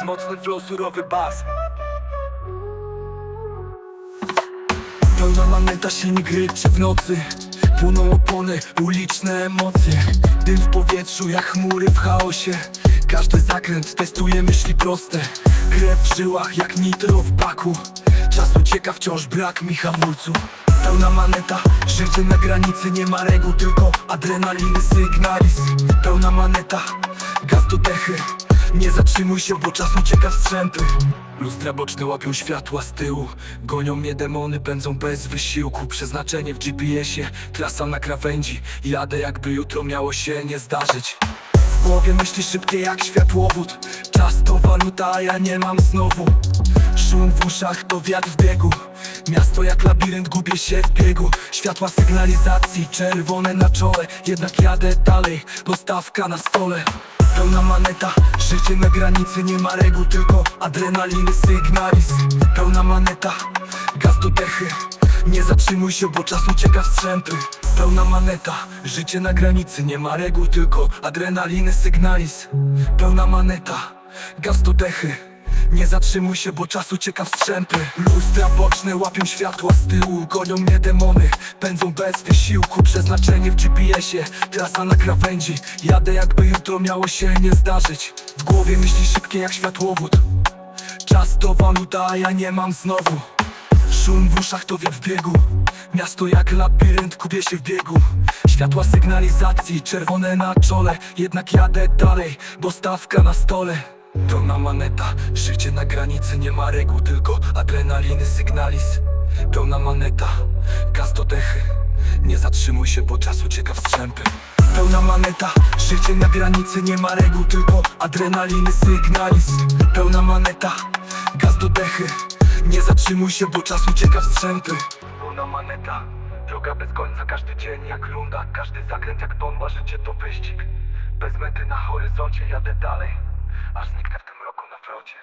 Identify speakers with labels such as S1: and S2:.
S1: Z mocnym flow surowy bas. Pełna maneta, silnik ryczy w nocy? Płoną opony, uliczne emocje. Dym w powietrzu jak chmury w chaosie. Każdy zakręt testuje myśli proste. Krew w żyłach jak nitro w baku. Czas ucieka, wciąż brak mi hamulcu. Pełna maneta, życie na granicy. Nie ma reguł, tylko adrenaliny, sygnalizm. Pełna maneta, gaz do dechy Nie zatrzymuj się, bo czas ucieka w strzępy. Lustra boczne łapią światła z tyłu. Gonią mnie demony, pędzą bez wysiłku. Przeznaczenie w GPS-ie, trasa na krawędzi. Jadę jakby jutro miało się nie zdarzyć. W głowie myśli szybkie jak światłowód. Czas to waluta, a ja nie mam znowu. Szum w uszach to wiatr w biegu. Miasto jak labirynt, gubię się w biegu. Światła sygnalizacji, czerwone na czole. Jednak jadę dalej, bo stawka na stole Pełna maneta, życie na granicy Nie ma reguł, tylko adrenaliny, sygnalizm. Pełna maneta, gaz do dechy. Nie zatrzymuj się, bo czas ucieka w strzępy. Pełna maneta, życie na granicy Nie ma reguł, tylko adrenaliny, sygnalizm. Pełna maneta, gaz do dechy nie zatrzymuj się, bo czas ucieka w strzępy. Lustra boczne łapią światła z tyłu Gonią mnie demony, pędzą bez wysiłku Przeznaczenie w GPS-ie, trasa na krawędzi Jadę jakby jutro miało się nie zdarzyć. W głowie myśli szybkie jak światłowód. Czas to waluta, a ja nie mam znowu. Szum w uszach to wiatr w biegu. Miasto jak labirynt, kupię się w biegu. Światła sygnalizacji, czerwone na czole. Jednak jadę dalej, bo stawka na stole Pełna maneta, życie na granicy Nie ma reguł, tylko adrenaliny, sygnalizm. Pełna maneta, gaz do dechy. Nie zatrzymuj się, bo czas ucieka w strzępy Pełna maneta, życie na granicy Nie ma reguł, tylko adrenaliny, sygnalizm. Pełna maneta, gaz do dechy. Nie zatrzymuj się, bo czas ucieka w strzępy Pełna maneta, droga bez końca Każdy dzień jak runda, każdy zakręt jak bomba Życie to wyścig, bez mety na horyzoncie Jadę dalej, aż zniknę w tym roku na flocie